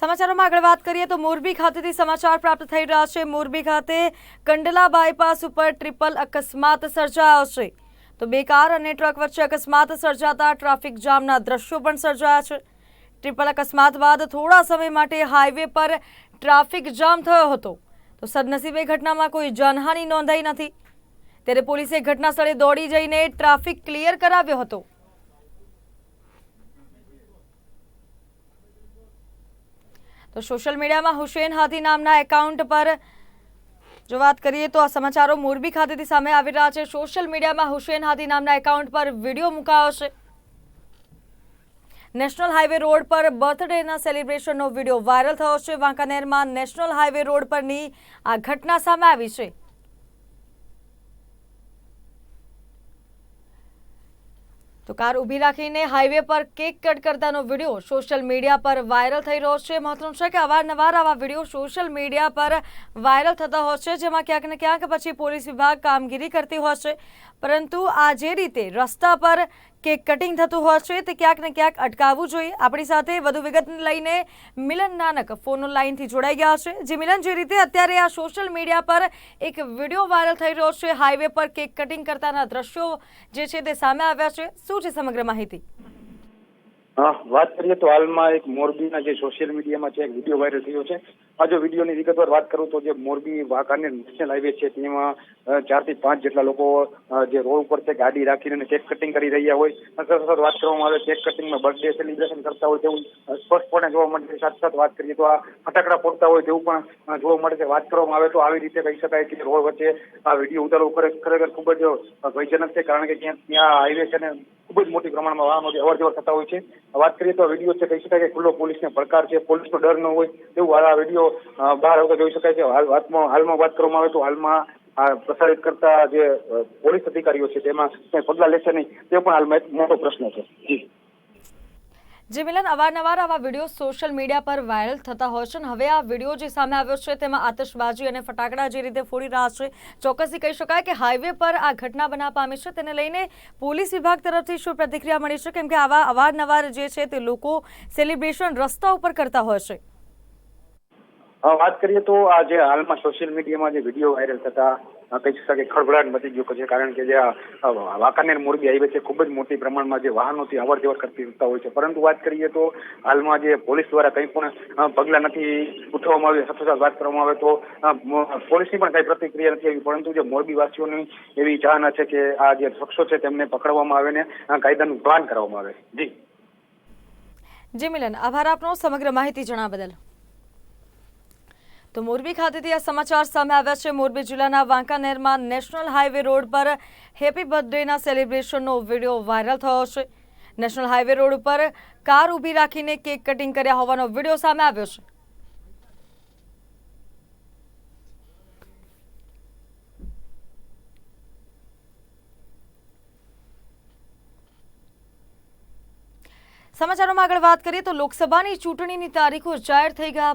સમાચારોમાં આગળ વાત કરીએ તો મોરબી ખાતેથી સમાચાર પ્રાપ્ત થઈ રહ્યા છે. મોરબી ખાતે કંડલા બાયપાસ ઉપર ટ્રિપલ અકસ્માત સર્જાયો છે. તો બે કાર અને ટ્રક વચ્ચે અકસ્માત સર્જાતા ટ્રાફિક જામના દ્રશ્યો પણ સર્જાયા છે. ટ્રિપલ અકસ્માત બાદ થોડા સમય માટે હાઈવે પર ટ્રાફિક જામ થયો હતો. તો સદનસીબે ઘટનામાં કોઈ જાનહાનિ નોંધાઈ નથી. ત્યારે પોલીસે ઘટના સ્થળે દોડી જઈને ટ્રાફિક ક્લિયર કરાવ્યો હતો. તો સોશિયલ મીડિયામાં હુસેન હાથી નામના એકાઉન્ટ પર જો વાત કરીએ તો આ સમાચારો મોરબી ખાતેથી સામે આવી રહ્યા છે. સોશિયલ મીડિયામાં હુસેન હાથી નામના એકાઉન્ટ પર વીડિયો મુકાયો છે. નેશનલ હાઈવે રોડ પર બર્થડેના સેલિબ્રેશનનો વીડિયો વાયરલ થયો છે. વાંકાનેરમાં નેશનલ હાઈવે રોડ પરની આ ઘટના સામે આવી છે. તો કાર ઊભી રાખીને હાઈવે પર કેક કટ કરતાનો વીડિયો સોશિયલ મીડિયા પર વાયરલ થઈ રહ્યો છે. મહત્વનું છે કે અવારનવાર આવા વીડિયો સોશિયલ મીડિયા પર વાયરલ થતા હોય છે, જેમાં ક્યાંક ને ક્યાંક પછી પોલીસ વિભાગ કામગીરી કરતી હોય છે. પરંતુ આ જે રીતે રસ્તા પર કેક કટિંગ થતું હોય છે તે ક્યાંક ને ક્યાંક અટકાવવું જોઈએ. આપણી સાથે વધુ વિગત લઈને મિલન નાનક ફોન લાઈનથી જોડાઈ ગયા છે. જે મિલન જે રીતે અત્યારે આ સોશિયલ મીડિયા પર એક વીડિયો વાયરલ થઈ રહ્યો છે હાઈવે પર કેક કટિંગ કરતાના દ્રશ્યો જે છે તે સામે આવ્યા છે. શું છે સમગ્ર માહિતી? વાત કરીએ તો હાલમાં એક મોરબીના જે સોશિયલ મીડિયામાં છે, એક વીડિયો વાયરલ થયો છે. જો વિડીયોની વિગતવાર વાત કરું તો જે મોરબી વાંકાનેર નેશનલ હાઈવે છે, તેમાં ચારથી પાંચ જેટલા લોકો જે રોડ ઉપર છે, ગાડી રાખીને ચેક કટિંગ કરી રહ્યા હોય. સતત વાત કરવામાં આવે ચેક કટિંગમાં બર્થડે સેલિબ્રેશન કરતા હોય તેવું સ્પષ્ટપણે જોવા મળે છે. સાથે સાથે વાત કરીએ તો આ ફટાકડા ફોડતા હોય તેવું પણ જોવા મળે છે. વાત કરવામાં આવે તો આવી રીતે કહી શકાય કે રોડ વચ્ચે આ વીડિયો ઉતારવો ખરે- ખરેખર ખૂબ જ ભયજનક છે, કારણ કે ત્યાં ત્યાં હાઈવે છે ને ખૂબ જ મોટી પ્રમાણમાં વાહનો જે અવર જવર થતા હોય છે. વાત કરીએ તો વીડિયો છે, કહી શકાય કે ખુલ્લો પોલીસને પડકાર છે. પોલીસનો ડર ન હોય તેવું આ વીડિયો અ, બહાર આવતો જોઈ શકાય છે. હાલમાં હાલમાં વાત કરવામાં આવે તો હાલમાં પ્રસારિત કરતા જે પોલીસ અધિકારીઓ છે તેમાં પગલાં લેશે નહીં તે પણ હાલમાં એક મોટો પ્રશ્ન છે. જી. મિલન અવારનવાર આવા વીડિયો સોશિયલ મીડિયા પર વાયરલ થતા હોય છે અને હવે આ વીડિયો જે સામે આવ્યો છે તેમાં આતશબાજી અને ફટાકડા જે રીતે ફોડી રહ્યા છે ચોક્કસથી કહી શકાય કે હાઈવે પર આ ઘટના બના પામી છે. તેને લઈને પોલીસ વિભાગ તરફથી શું પ્રતિક્રિયા મળી છે? કેમ કે આવા અવારનવાર જે છે તે લોકો સેલિબ્રેશન રસ્તા ઉપર કરતા હોય છે. વાત કરીએ તો આ જે હાલમાં સોશિયલ મીડિયામાં જે વીડિયો વાયરલ થતા કહી શકાય કે ખળભળાટ મચી ગયો છે. કારણ કે જે આ વાંકાનેર મોરબી હાઈવે છે, ખૂબ જ મોટી પ્રમાણમાં જે વાહનોથી અવર જવર કરતી રહેતા હોય છે. પરંતુ વાત કરીએ તો હાલમાં જે પોલીસ દ્વારા કંઈ પણ પગલાં નથી ઉઠાવવામાં આવ્યું સાથે સાથે વાત કરવામાં આવે તો પોલીસની પણ કઈ પ્રતિક્રિયા નથી આવી. પરંતુ જે મોરબીવાસીઓની એવી ચાહના છે કે આ જે શખ્સો છે તેમને પકડવામાં આવે ને કાયદાનું ભાન કરવામાં આવે. જી. જી મિલન, આભાર આપનો સમગ્ર માહિતી જણાવ બદલ. તો મોરબી ખાતેથી આ સમાચાર સામે આવ્યા છે. મોરબી જિલ્લાના વાંકાનેરમાં નેશનલ હાઈવે રોડ પર હેપી બર્થડેના સેલિબ્રેશનનો વીડિયો વાયરલ થયો છે. નેશનલ હાઈવે રોડ ઉપર કાર ઊભી રાખીને કેક કટિંગ કર્યા હોવાનો વીડિયો સામે આવ્યો છે. સમાચારોમાં આગળ વાત કરીએ તો લોકસભાની ચૂંટણીની તારીખો જાહેર થઈ ગયા